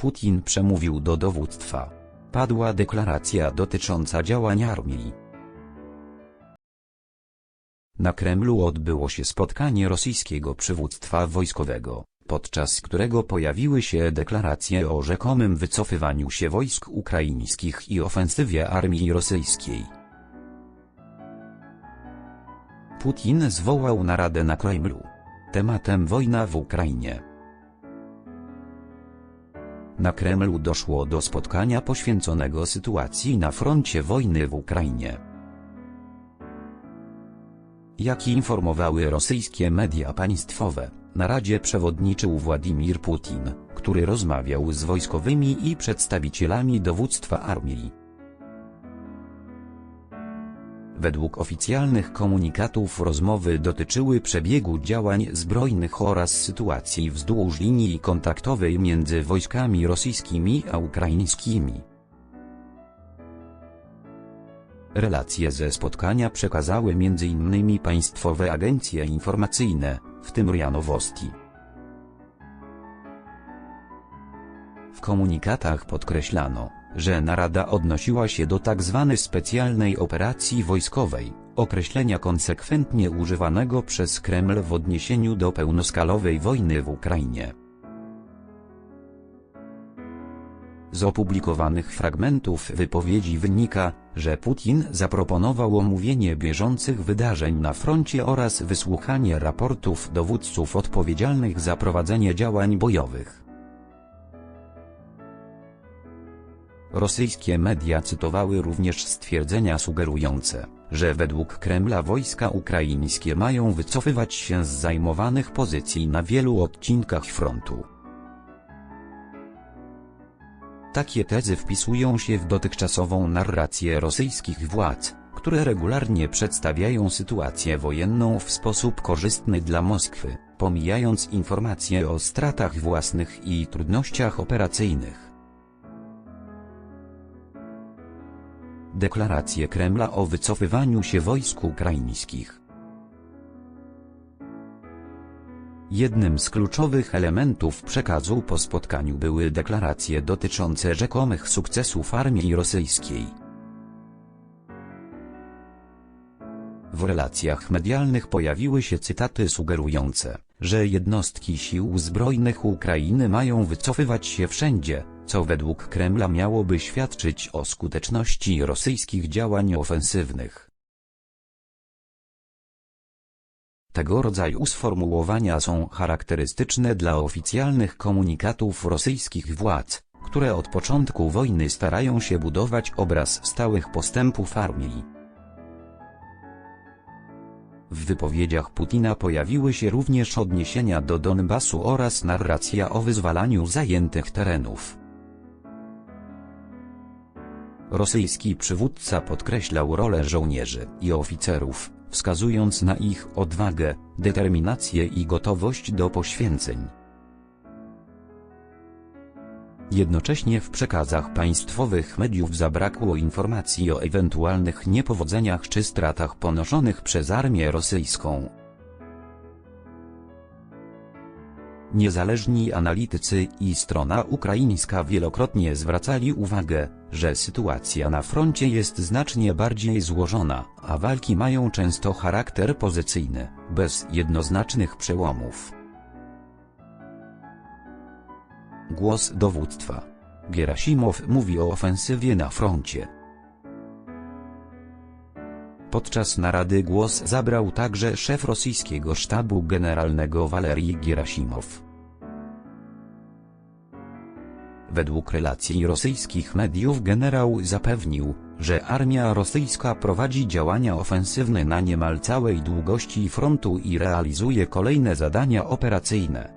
Putin przemówił do dowództwa. Padła deklaracja dotycząca działań armii. Na Kremlu odbyło się spotkanie rosyjskiego przywództwa wojskowego, podczas którego pojawiły się deklaracje o rzekomym wycofywaniu się wojsk ukraińskich i ofensywie armii rosyjskiej. Putin zwołał naradę na Kremlu. Tematem wojna w Ukrainie. Na Kremlu doszło do spotkania poświęconego sytuacji na froncie wojny w Ukrainie. Jak informowały rosyjskie media państwowe, na Radzie przewodniczył Władimir Putin, który rozmawiał z wojskowymi i przedstawicielami dowództwa armii. Według oficjalnych komunikatów rozmowy dotyczyły przebiegu działań zbrojnych oraz sytuacji wzdłuż linii kontaktowej między wojskami rosyjskimi a ukraińskimi. Relacje ze spotkania przekazały m.in. państwowe agencje informacyjne, w tym RIA Nowosti. W komunikatach podkreślano, że narada odnosiła się do tzw. specjalnej operacji wojskowej, określenia konsekwentnie używanego przez Kreml w odniesieniu do pełnoskalowej wojny w Ukrainie. Z opublikowanych fragmentów wypowiedzi wynika, że Putin zaproponował omówienie bieżących wydarzeń na froncie oraz wysłuchanie raportów dowódców odpowiedzialnych za prowadzenie działań bojowych. Rosyjskie media cytowały również stwierdzenia sugerujące, że według Kremla wojska ukraińskie mają wycofywać się z zajmowanych pozycji na wielu odcinkach frontu. Takie tezy wpisują się w dotychczasową narrację rosyjskich władz, które regularnie przedstawiają sytuację wojenną w sposób korzystny dla Moskwy, pomijając informacje o stratach własnych i trudnościach operacyjnych. Deklaracje Kremla o wycofywaniu się wojsk ukraińskich Jednym z kluczowych elementów przekazu po spotkaniu były deklaracje dotyczące rzekomych sukcesów armii rosyjskiej. W relacjach medialnych pojawiły się cytaty sugerujące, że jednostki sił zbrojnych Ukrainy mają wycofywać się wszędzie, co według Kremla miałoby świadczyć o skuteczności rosyjskich działań ofensywnych. Tego rodzaju sformułowania są charakterystyczne dla oficjalnych komunikatów rosyjskich władz, które od początku wojny starają się budować obraz stałych postępów armii. W wypowiedziach Putina pojawiły się również odniesienia do Donbasu oraz narracja o wyzwalaniu zajętych terenów. Rosyjski przywódca podkreślał rolę żołnierzy i oficerów, wskazując na ich odwagę, determinację i gotowość do poświęceń. Jednocześnie w przekazach państwowych mediów zabrakło informacji o ewentualnych niepowodzeniach czy stratach ponoszonych przez armię rosyjską. Niezależni analitycy i strona ukraińska wielokrotnie zwracali uwagę, że sytuacja na froncie jest znacznie bardziej złożona, a walki mają często charakter pozycyjny, bez jednoznacznych przełomów. Głos dowództwa. Gerasimow mówi o ofensywie na froncie. Podczas narady głos zabrał także szef rosyjskiego sztabu generalnego Walerii Gerasimow. Według relacji rosyjskich mediów generał zapewnił, że armia rosyjska prowadzi działania ofensywne na niemal całej długości frontu i realizuje kolejne zadania operacyjne.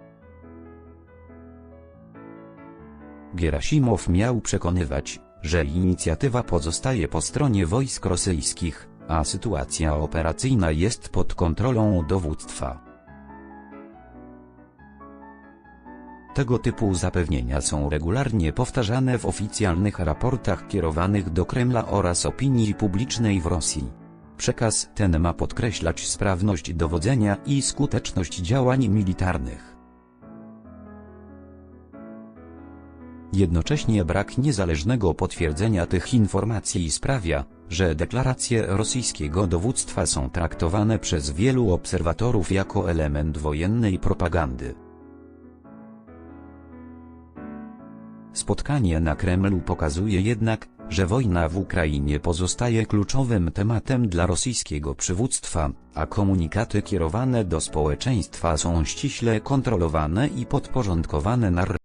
Gerasimow miał przekonywać, że inicjatywa pozostaje po stronie wojsk rosyjskich, a sytuacja operacyjna jest pod kontrolą dowództwa. Tego typu zapewnienia są regularnie powtarzane w oficjalnych raportach kierowanych do Kremla oraz opinii publicznej w Rosji. Przekaz ten ma podkreślać sprawność dowodzenia i skuteczność działań militarnych. Jednocześnie brak niezależnego potwierdzenia tych informacji sprawia, że deklaracje rosyjskiego dowództwa są traktowane przez wielu obserwatorów jako element wojennej propagandy. Spotkanie na Kremlu pokazuje jednak, że wojna w Ukrainie pozostaje kluczowym tematem dla rosyjskiego przywództwa, a komunikaty kierowane do społeczeństwa są ściśle kontrolowane i podporządkowane narracji.